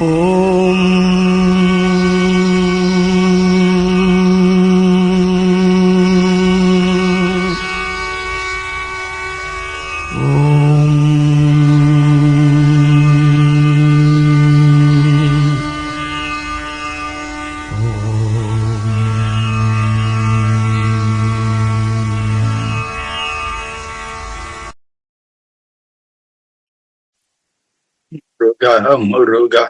Om Om Om Ruga Hum Ruga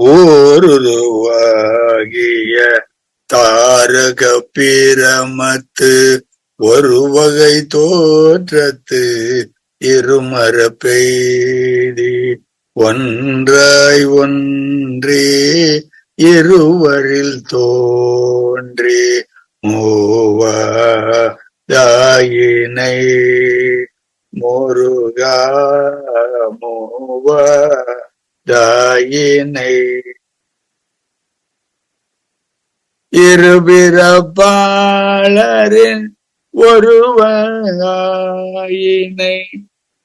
ஓருருவாகிய தாரக பிரமத்து ஒரு வகை தோற்றத்து இருமர பெய்தி ஒன்றாய் ஒன்றே இருவரில் தோன்றி மூவாயினை முருகா மூவா தாயினை இருபிறப்பாளரின் ஒருவாயினை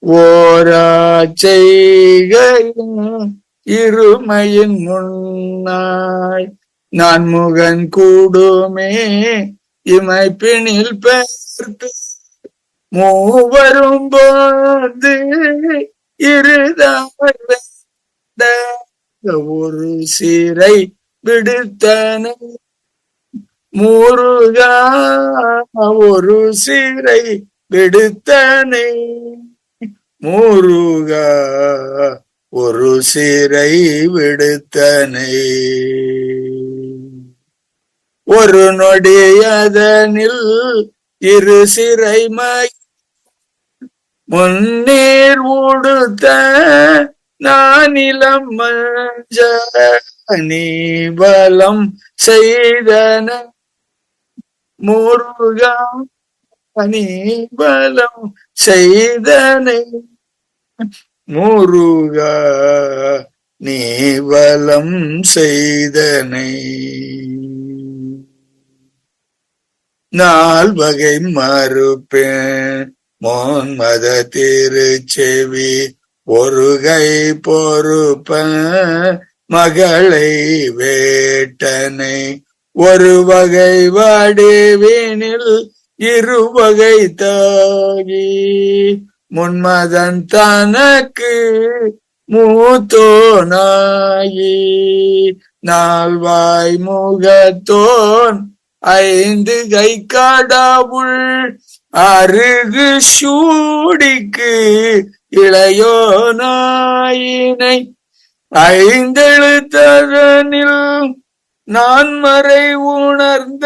ஓரா செய்கையும் இருமையின் முன்னாய் நான் முகன் கூடுமே. இமைப்பினில் பேர்த்து மூவரும் போது இருதாய் ஒரு சிறை விடுத்தன முருகா ஒரு சிறை விடுத்தனே முருகா ஒரு சிறை விடுத்தனை ஒரு நொடியதனில் இரு சிறை மை முன்னீர் உடுத்த நானிலம் நீபலம் செய்தன முருகா நீபலம் செய்தனை முருகா நீவலம் செய்தனை. நால்வகை மறுப்பேன் மோன்மத திருச்செவி ஒரு கை பொறுப்ப மகளை வேட்டனை. ஒரு வகை வடிவினில் இருவகை தாகி. முன்மதன் தனக்கு மூத்தோனாயி நால்வாய் முகத்தோன் ஐந்து கை கடவுள் அருகு சூடிக்கு இளையோனாயினை ஐந்தெழுத்ததனில் நான் மறை உணர்ந்த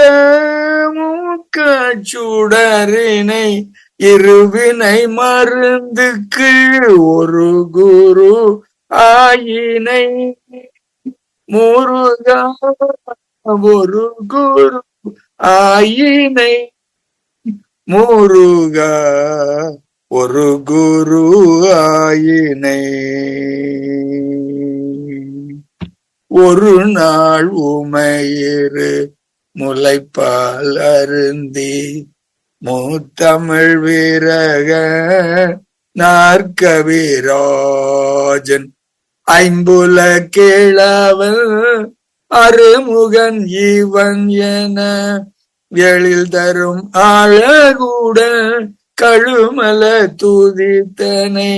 மூக்கச்சுடரினை இருவினை மருந்துக்கு ஒரு குரு ஆயினை. முருகா ஒரு குரு ஆயினை. முருகா ஒரு குரு ஆயினை ஒரு நாள் உமையிரு முளைப்பால் அருந்தி மூத்தமிழ் வீரக நாற்கவிராஜன். ஐம்புல கேளாவல் அருமுகன் இவன் என எழில் தரும் அழகுட கழுமல துதித்தனை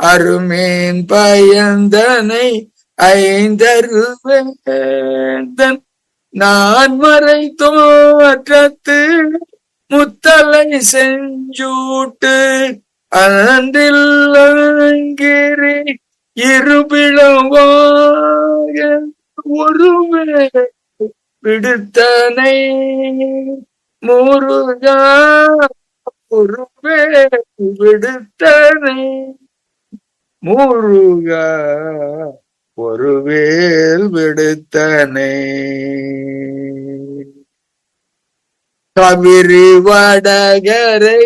அருமேன் பயந்தனை ஐந்தருவேந்தன். நான் மறை தோற்றத்து முத்தலை செஞ்சூட்டு அன்றில்லங்கிரி இருபிளவாக ஒருவே விடுத்தனை. முருகா ஒருவே விடுத்தனை முருகா ஒருவேல் விடுத்தனை. கவிரி வடகரை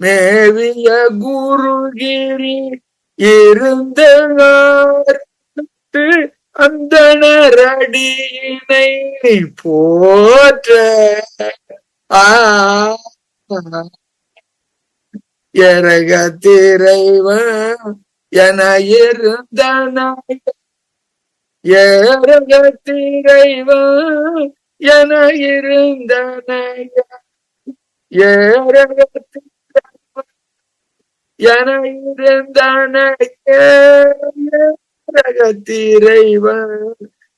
மேவிய குருகிரி இருந்த அந்த நரடியினை போற்ற. ஆ. எரக திரைவன் என இருந்தனாய். ஏரக திரைவன் என இருந்தனைய. ஏரக திரைவன் என இருந்தனைய. ஏரக திரைவன்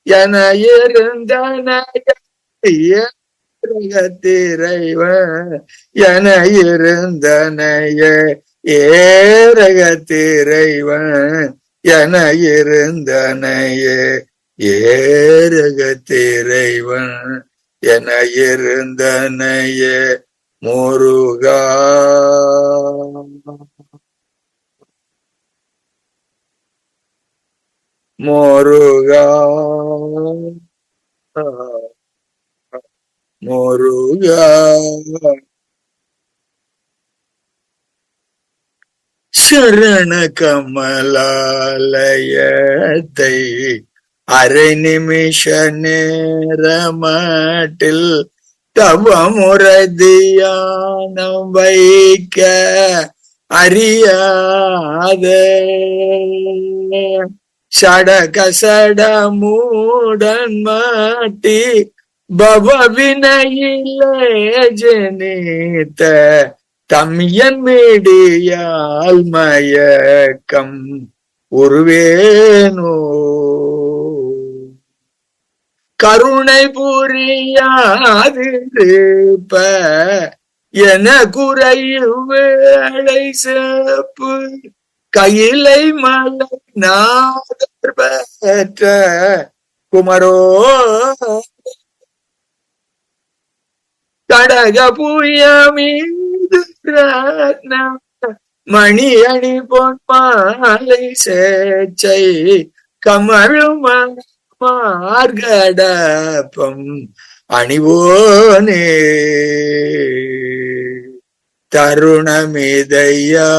என இருந்தனைய. ஏரகத்திரைவன் என இருந்தனைய ஏரகத்திரைவன் என இருந்தனைய ஏரகத்திரைவன் என இருந்தனைய முருகா. முருகா. முருகா சரண கமலாலயத்தை அரை நிமிஷ நேரமாட்டில் தவமுறை தியானம் வைக்க அறியாத. சடக சட மூடன் மாட்டி பவவினையிலே ஜனித்த தம்யன் மீடியால் மயக்கம் உருவேனோ கருணை புரியாதிருப்ப என குறையில் வேளை சேப்பு கையிலை மலை நாதர் பெற்ற குமரோ கடக புயமீது ரத்னம் மணி அணி பொன் மாலை சேச்சை கமழும் மார்கடப்பம் அணிவோனே. தருணமிதையா.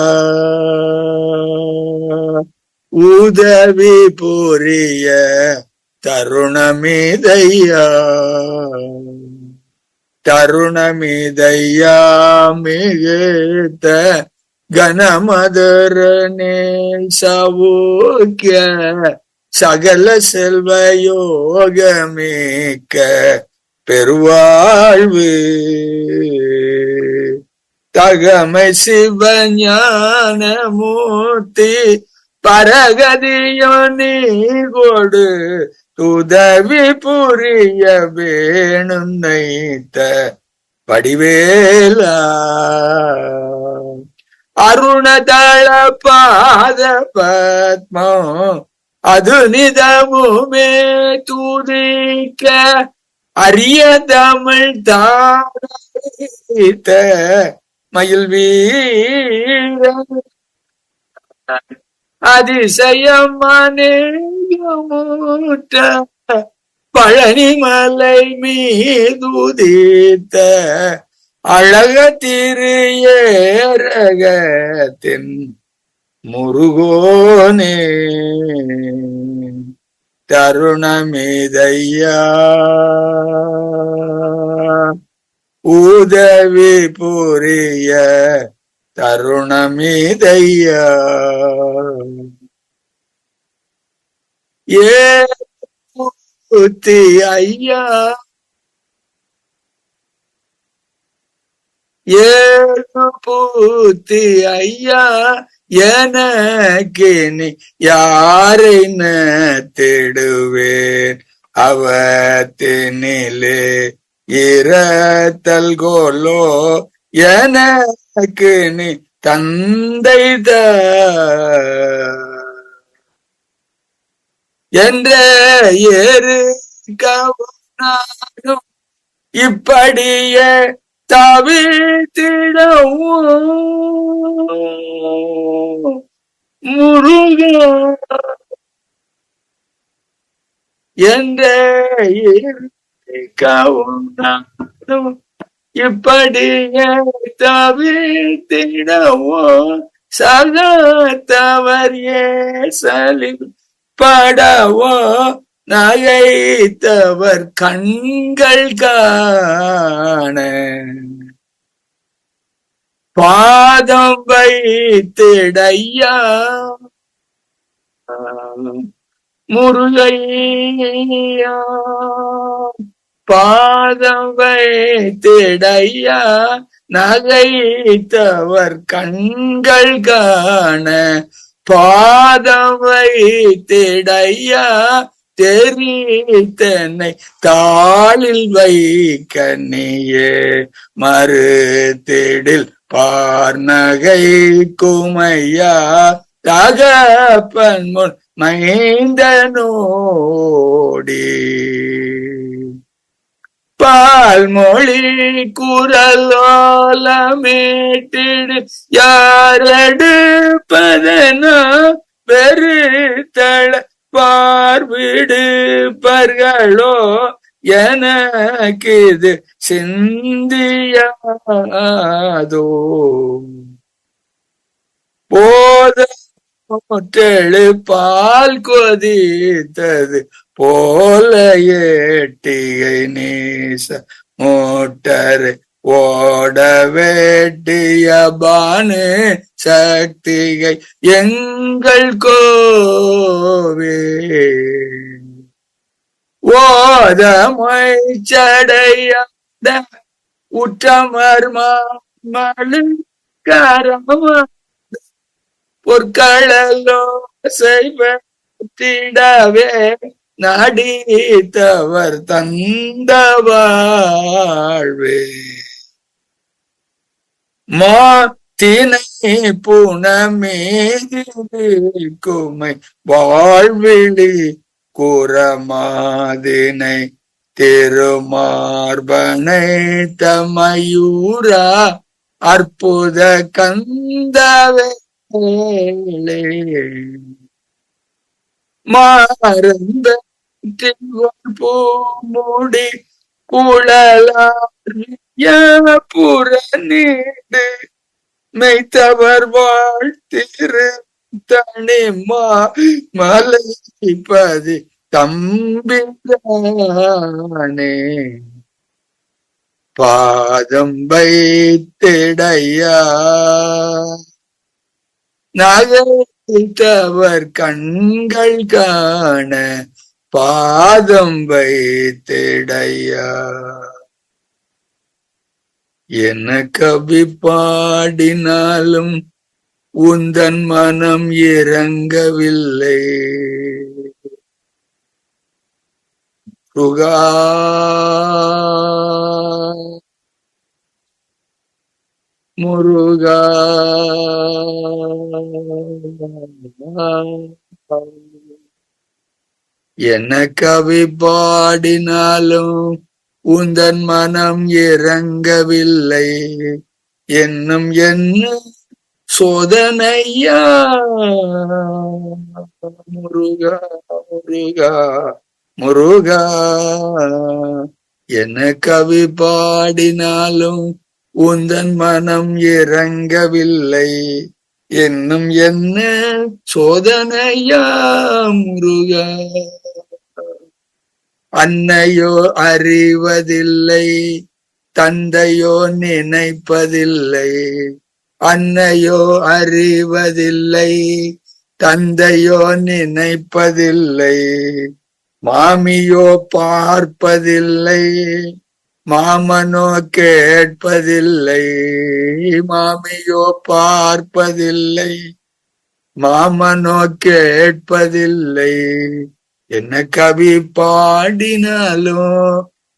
உதவி புரிய தருணமிதையா. தருணமிதையாமிகேத்த கனமதுரனே சவோக்கிய சகல செல்வ யோகமேக்க பெருவாழ்வு. தகமை சிவஞானமூர்த்தி பரகதியோ நீ கொடு உதவி புரிய வேணும் நைத்த படிவேலா. அருணதள பாத பத்மோ அது நிதமுமே துதிக்க. அரிய தமிழ் தாத்த மயில் வீர அதிசயமானேகமூட்ட பழனிமலை மீதுதித்த அழக திரு முருகோனே. தருணமிதையா. உதவி புரிய தருணமிதையா ஏத்தி ஐயா ஏழு பூத்தி ஐயா எனக்கு நீ யாரை தேடுவேன் அவத்தினிலே இரத்தல் கோலோ எனக்கு நீ தந்தை த. என்ற ஏறு கவனாரும் இப்படியே தவித்திடவும் முருகா. என்ற இப்படியே தவிர்த்திடவோ சகத்தவர் ஏசலில் படவோ நகைத்தவர் கண்கள் காண பாதம் வைத்திடையா முருகையா. பாதம் வைத்திடையா நகைத்தவர் கண்கள் காண. பாதம் வைத்திடையா தெரித்தனை தாளில் வைக்க நீயே மறுத்திடில் பார்நகை குமையா தகப்பன் முன் மைந்தனோடி. பால்மொழி குரலோலமேட்டிடு யாரெடுப்பதனா வெறுத்தள பார்விடுப்பர்களோ எனக்கு இது சிந்தியாதோ. போத பால் கொதித்தது போல ஏட்டிகை நீச மூட்டரை ஓட வேட்டிய பானு சக்திகை எங்கள் கோவே. ஓதமை சடையாத உற்றமர் மாமலு கரம பொற்களலோ செய்வத்திடவே நடித்தவர் தந்த வாழ்வே மாத்தினை புனமேதிக்குமை வாழ்விழி குரமாதினை திருமார்பனை தமையூரா அற்புத கந்தவே. மாறந்த பூமுடி குழலாரிய புற நீடு மெய்த்தவர் வாழ்த்திரு தனிமா மலைப்பதி தம்பிதானே பாதம் வைத்திடையா நகைத்தவர் கண்கள் காண பாதம் வைத்திடையா என்ன கவி பாடினாலும் உந்தன் மனம் இறங்கவில்லை. புகா முருகா. என்ன கவி பாடினாலும் உந்தன் மனம் இறங்கவில்லை. என்னும் என்ன சோதனையா? முருகா முருகா முருகா. என்ன கவி பாடினாலும் உந்தன் மனம் இறங்கவில்லை. என்னும் என்ன சோதனையா முருகா? அன்னையோ அறிவதில்லை தந்தையோ நினைப்பதில்லை. அன்னையோ அறிவதில்லை தந்தையோ நினைப்பதில்லை. மாமியோ பார்ப்பதில்லை மாமனோ கேட்பதில்லை மாமியோ பார்ப்பதில்லை மாமனோ கேட்பதில்லை. என்ன கவி பாடினாலோ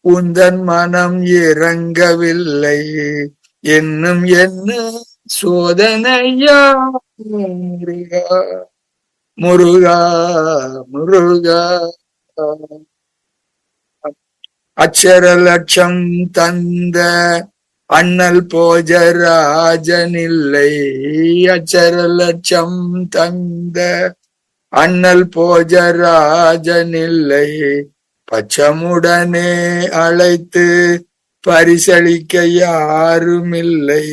உந்தன் மனம் இறங்கவில்லை. என்னும் என்ன சோதனையா? முருகா முருகா முருகா. அச்சர லட்சம் தந்த அண்ணல் போஜராஜனில்லை. அச்சர லட்சம் தந்த அண்ணல் போஜராஜனில்லை. பச்சமுடனே அழைத்து பரிசளிக்க யாருமில்லை.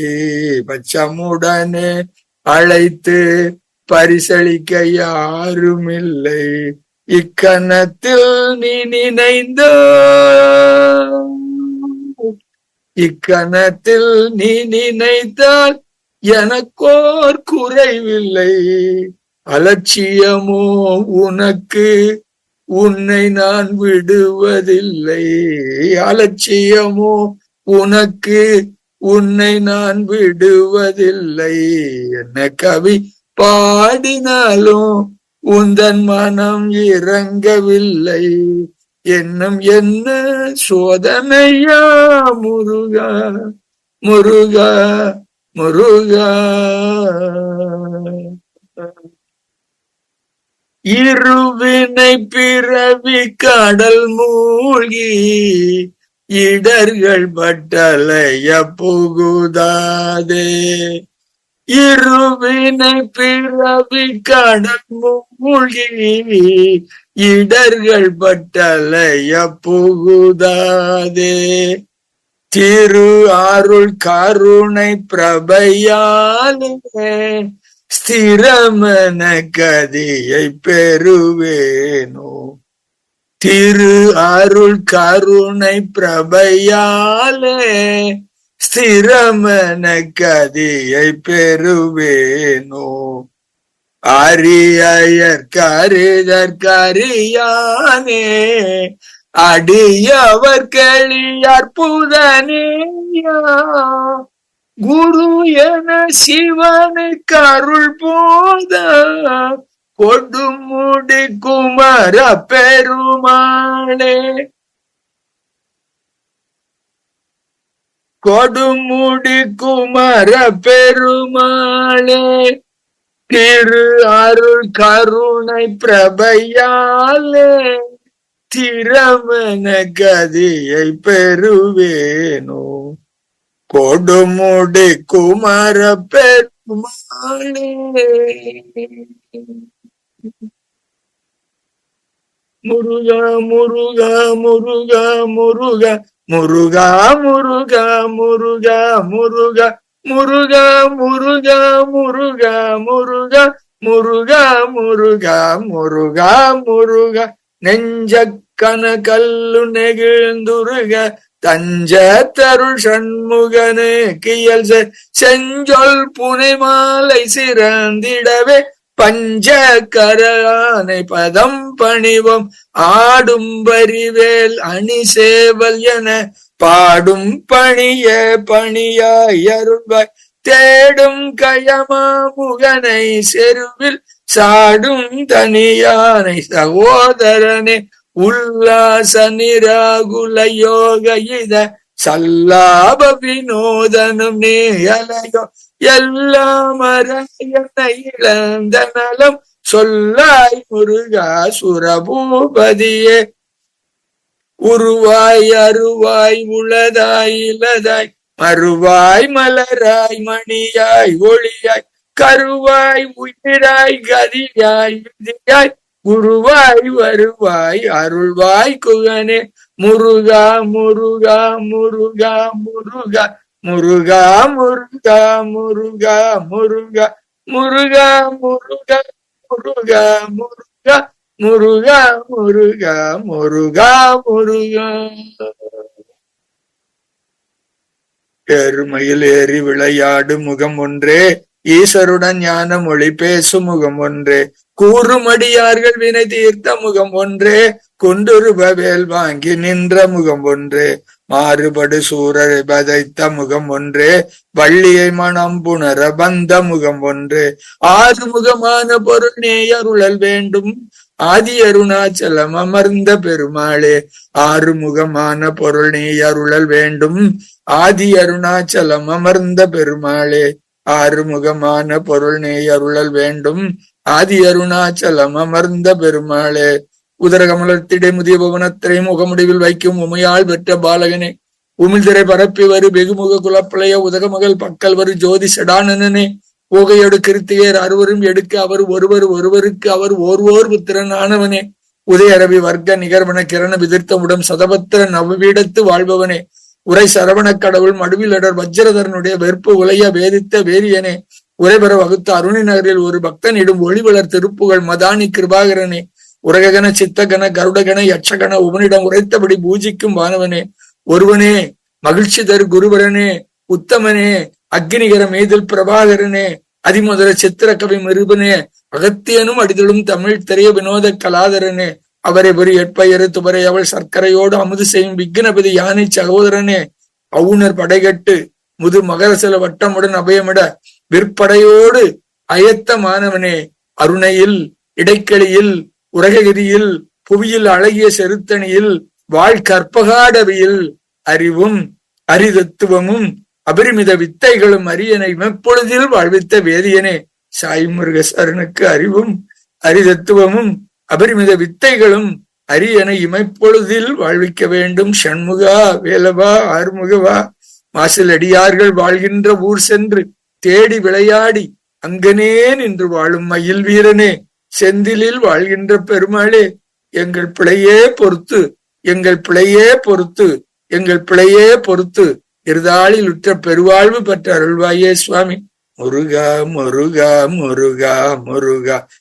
பச்சமுடனே அழைத்து பரிசளிக்க யாருமில்லை. இக்கணத்தில் நீ நினைந்த? இக்கணத்தில் நீ நினைத்தால் எனக்கோர் குறைவில்லை. அலட்சியமோ உனக்கு? உன்னை நான் விடுவதில்லை. அலட்சியமோ உனக்கு? உன்னை நான் விடுவதில்லை. என்ன கவி பாடினாலும் உந்தன் மனம் இறங்கவில்லை. என்னும் என்ன சோதனையா முருகா? முருகா முருகா? இருவினை பிறவி கடல் மூழ்கி இடர்கள் பட்டலைய புகுதாதே. இருவினை பிறவி கடல் மூழ்கி இடர்கள் பட்டலைய புகுதாதே. திரு அருள் கருணை பிரபையாலே ஸ்திரமன கதியை பெறுவேனோ? திரு அருள் கருணை பிரபையாலே ஸ்திரமன கதியை பெறுவேனோ? அரியர் கருதற் கரியானே அடியவர் களியார் புதனேயா? குரு என சிவனுக்கு அருள் போத. கொடுமுடி குமர பெருமாளே. கொடுமுடி குமர பெருமாளே. திரு அருள் கருணை பிரபையாலே. திறமன கதியை பெறுவேனோ. கொடுமுடி குமர பெருமாளே முருகா முருகா முருகா முருகா முருகா முருகா முருகா முருகா முருகா முருகா முருகா முருகா முருகா முருகா முருகா முருகா நெஞ்ச கனகல்லு நெகிழ்ந்துருக தஞ்ச தருள் சண்முகனு கியல் செஞ்சொல் புனை மாலை சிறந்திடவே பஞ்ச கரானை பதம் பணிவம். ஆடும் பரிவேல் அணி சேவல் என பாடும் பணிய பணியாய் அருள்வாய். தேடும் கயமா முகனை செருவில் சாடும் தனியானை சகோதரனே உல்லாச நிராகுல யோக இத சல்லாப வினோதனும் நேயலையோ. எல்லாம் அறையன இழந்த நலம் சொல்லாய் முருகா சுரபூபதியே. உருவாய் அருவாய் உளதாய் இலதாய் மறுவாய் மலராய் மணியாய் ஒளியாய். கருவாய் உயிராய் கதியாய் விதியாய் குருவாய் வருவாய் அருள்வாய் குகனே. முருகா முருகா முருகா முருகா. முருகா முருகா முருகா முருகா. முருகா முருகா முருகா முருகா. முருகா முருகா முருகா முருகா. பெருமையில் ஏறி விளையாடு முகம் ஒன்றே. ஈஸ்வருடன் ஞான மொழி பேசும் முகம் ஒன்றே. கூறுமடியார்கள் வினை தீர்த்த முகம் ஒன்றே. குண்டுருப வேல் வாங்கி நின்ற முகம் ஒன்றே. மாறுபடு சூரரை பதைத்த முகம் ஒன்றே. வள்ளியை மனம் புணர வந்த முகம் ஒன்றே. ஆறு முகமான பொருள் நேயருளல் வேண்டும். ஆதி அருணாச்சலம் அமர்ந்த பெருமாளே. ஆறு முகமான பொருள் நீ அருளல் வேண்டும். ஆதி அருணாச்சலம் அமர்ந்த பெருமாளே. ஆறுமுகமான பொருள் நீ அருளல் வேண்டும். ஆதி அருணாச்சலம் அமர்ந்த பெருமாளே. உதரகமலத்திடை முதிய புவனத்திரையும் முகமுடிவில் வைக்கும் உமையால் பெற்ற பாலகனே. உமிழ்திரை பரப்பி வரு வெகுமுக குலப்பிளைய உதகமகள் பக்கல் வரு ஜோதி செடானனனே. ஊகையோடு கிருத்தியர் அறுவரும் எடுக்க அவர் ஒருவர் ஒருவருக்கு அவர் ஓர்வோர் புத்திரனானவனே உதய உதயரவி வர்க்க நிகர்வன கிரண விதிர்த்தமுடன் சதபத்திர நவவீடத்து வாழ்பவனே. உரை சரவணக் கடவுள் மடுவிலடர் வஜ்ரதரனுடைய வெறுப்பு உலைய வேதித்த வேரியனே. உரைபெற வகுத்த அருணி நகரில் ஒரு பக்தனிடும் ஒளிவளர் திருப்புகள் மதானி கிருபாகரனே. உரககன சித்தகன கருடகன யட்சகன உவனிடம் உரைத்தபடி பூஜிக்கும் வானவனே. ஒருவனே மகிழ்ச்சி தரு குருவரனே. உத்தமனே அக்னிகர மேதில் பிரபாகரனே. அதிமுதல சித்திர கவி மிருபனே. அகத்தியனும் அடிதலும் தமிழ் தெரிய வினோத கலாதரனே. அவரை ஒரு எட்பயரு துவரை அவள் சர்க்கரையோடு அமுது செய்யும் விக்னபதி யானை சகோதரனே அவுணர் படைகட்டு முது மகரசல வட்டமுடன் அபயமிட விற்படையோடு அயத்த மாணவனே அருணையில் இடைக்கெளியில் உரககிரியில் புவியில் அழகிய செருத்தணியில் வாழ்கற்பகாடவியில் அறிவும் அரிதத்துவமும் அபரிமித வித்தைகளும் அரியனை மெப்பொழுதில் வாழ்வித்த வேதியனே சாய் முருகசரனுக்கு அறிவும் அரிதத்துவமும் அபரிமித வித்தைகளும் அரியனை இமைப்பொழுதில் வாழ்விக்க வேண்டும். ஷண்முகா வேலவா ஆறுமுகவா மாசில் அடியார்கள் வாழ்கின்ற ஊர் சென்று தேடி விளையாடி அங்கனே நின்று வாழும் மயில் வீரனே செந்திலில் வாழ்கின்ற பெருமாளே எங்கள் பிழையே பொறுத்து எங்கள் பிழையே பொறுத்து எங்கள் பிழையே பொறுத்து இருதாளில் உற்ற பெருவாழ்வு பெற்ற அருள்வாயே சுவாமி. முருகா முருகா முருகா முருகா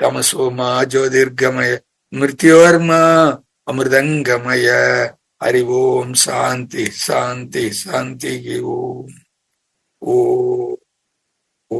தமசோமா ஜோதிர்கமய மிருத்யோர்மா அமிர்தங்கமய. ஹரி ஓம் சாந்தி சாந்தி சாந்தி ஓம். ஓ ஓ.